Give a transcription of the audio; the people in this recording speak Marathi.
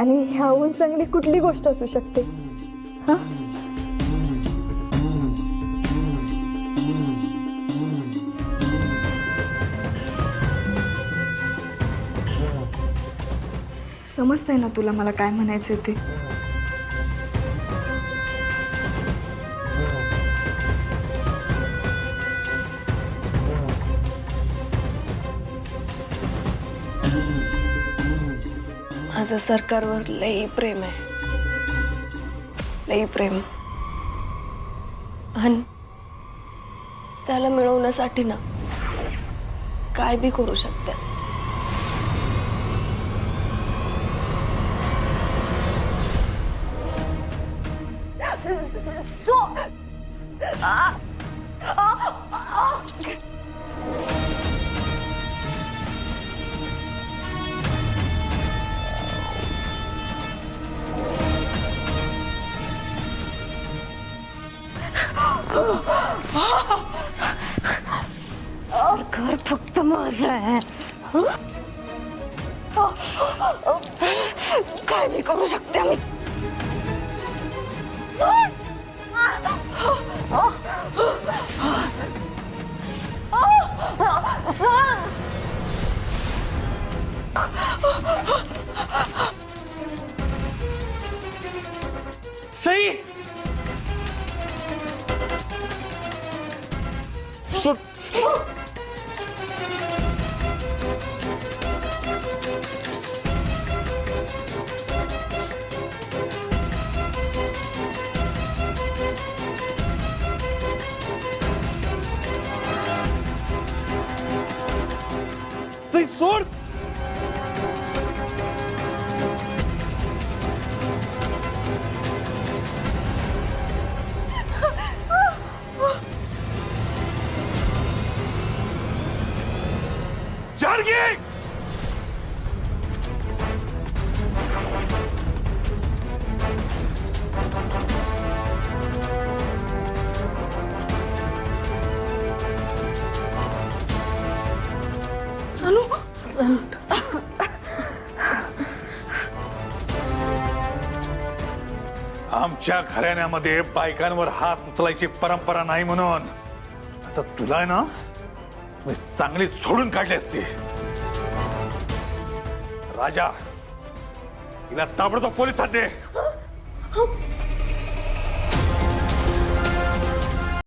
आणि ह्याहून चांगली कुठली गोष्ट असू शकते? हा? समजतंय ना तुला मला काय म्हणायचं ते? माझं सरकारवर लई प्रेम आहे. लई प्रेम. आणि त्याला मिळवण्यासाठी ना काय बी करू शकते. घर फक्त माझ आहे. काय मी करू शकते मी? Sai! isso? Sem sorte! Janaki आमच्या घराण्यामध्ये बायकांवर हात उचलायची परंपरा नाही म्हणून. आता तुला आहे ना मी चांगली सोडून काढली असती. राजा हिला ताबडतोब पोलिसात दे.